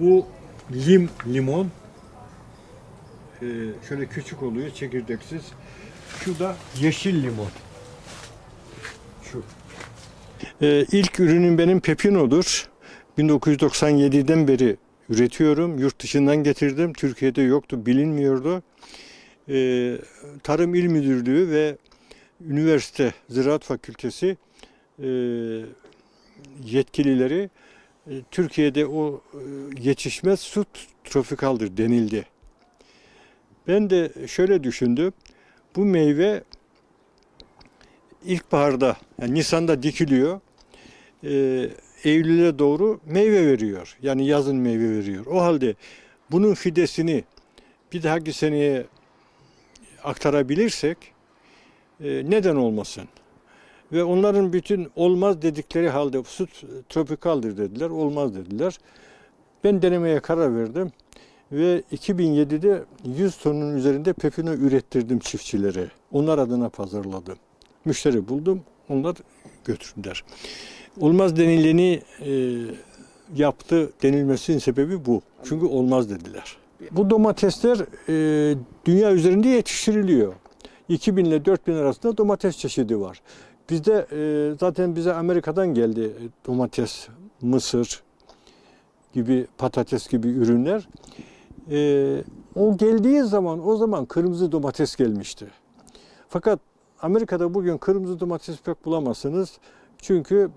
Bu lim limon. Ee, şöyle küçük oluyor çekirdeksiz. Şu da yeşil limon. Şu. Ee, ilk ürünüm benim pepinodur. 1997'den beri üretiyorum. Yurt dışından getirdim. Türkiye'de yoktu, bilinmiyordu. Ee, Tarım İl Müdürlüğü ve üniversite Ziraat Fakültesi e, yetkilileri Türkiye'de o e, yetişmez su tropikaldır denildi. Ben de şöyle düşündüm. Bu meyve ilkbaharda, yani Nisan'da dikiliyor. E, Eylül'e doğru meyve veriyor. Yani yazın meyve veriyor. O halde bunun fidesini bir dahaki seneye aktarabilirsek e, neden olmasın? Ve onların bütün olmaz dedikleri halde su tropikaldir dediler, olmaz dediler. Ben denemeye karar verdim ve 2007'de 100 tonun üzerinde pepino ürettirdim çiftçilere. Onlar adına pazarladım. Müşteri buldum, onlar götürdüler. Olmaz denileni e, yaptı denilmesinin sebebi bu. Çünkü olmaz dediler. Bu domatesler e, dünya üzerinde yetiştiriliyor. 2000 ile 4000 arasında domates çeşidi var. Bizde e, zaten bize Amerika'dan geldi e, domates, mısır gibi patates gibi ürünler. E, o geldiği zaman o zaman kırmızı domates gelmişti. Fakat Amerika'da bugün kırmızı domates pek bulamazsınız. Çünkü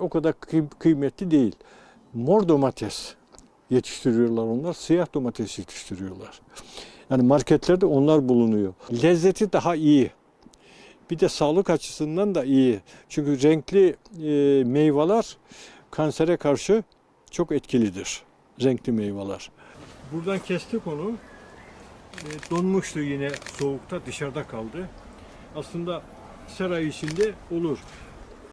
o kadar kıy- kıymetli değil. Mor domates yetiştiriyorlar onlar. Siyah domates yetiştiriyorlar. Yani marketlerde onlar bulunuyor. Lezzeti daha iyi. Bir de sağlık açısından da iyi. Çünkü renkli e, meyveler kansere karşı çok etkilidir. Renkli meyveler. Buradan kestik onu. E, donmuştu yine soğukta dışarıda kaldı. Aslında saray içinde olur.